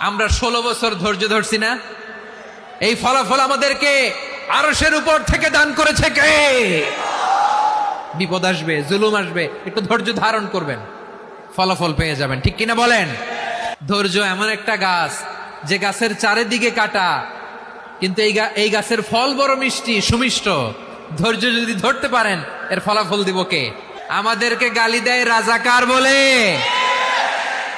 আমরা ষোলো বছর ধৈর্য ধরছি না? এই ফলাফল আমাদেরকে আরসের উপর থেকে দান করেছে কে? বিপদ আসবে, জুলুম আসবে, একটু ধৈর্য ধারণ করবেন। ফলাফল পেয়ে যাবেন, ঠিক কিনা বলেন? ধৈর্য এমন একটা গাছ, যে গাছের চারিদিকে কাটা, কিন্তু এই এই গাছের ফল বড় মিষ্টি, সুমিষ্ট। ধৈর্য যদি ধরতে পারেন, এর ফলাফল দিব কে? আমাদেরকে গালি দেয় রাজাকার বলে।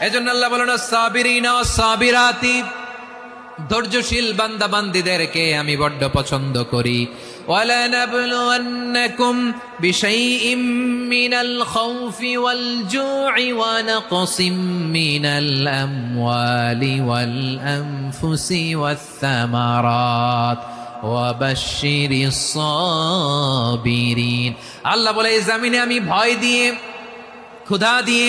এজন্য আল্লাহ বলেন সাবিরিনা সাবিরাতি ধৈর্যশীল বান্দা বান্দিদেরকে আমি বড্ড পছন্দ করি ولنبلونكم بشيء من الخوف والجوع ونقص من الأموال والأنفس والثمرات وبشر الصابرين আল্লাহ বলে এই জামিনে আমি ভয় দিয়ে ক্ষুধা দিয়ে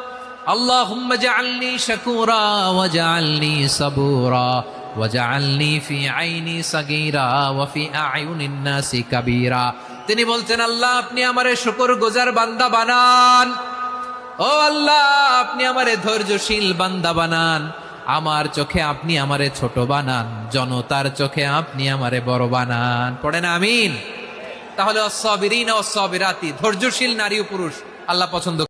اللهم اجعلني شكورا واجعلني صبورا واجعلني في عيني صغيرا وفي اعين الناس كبيرا তিনি বলতেন আল্লাহ আপনি আমারে শুকর গুজার বান্দা বানান ও আল্লাহ আপনি আমারে ধৈর্যশীল বান্দা বানান আমার চোখে আপনি আমারে ছোট বানান জনতার চোখে আপনি আমারে বড় বানান পড়েন আমিন তাহলে অসবিরিন অসবিরাতি ধৈর্যশীল নারী ও পুরুষ আল্লাহ পছন্দ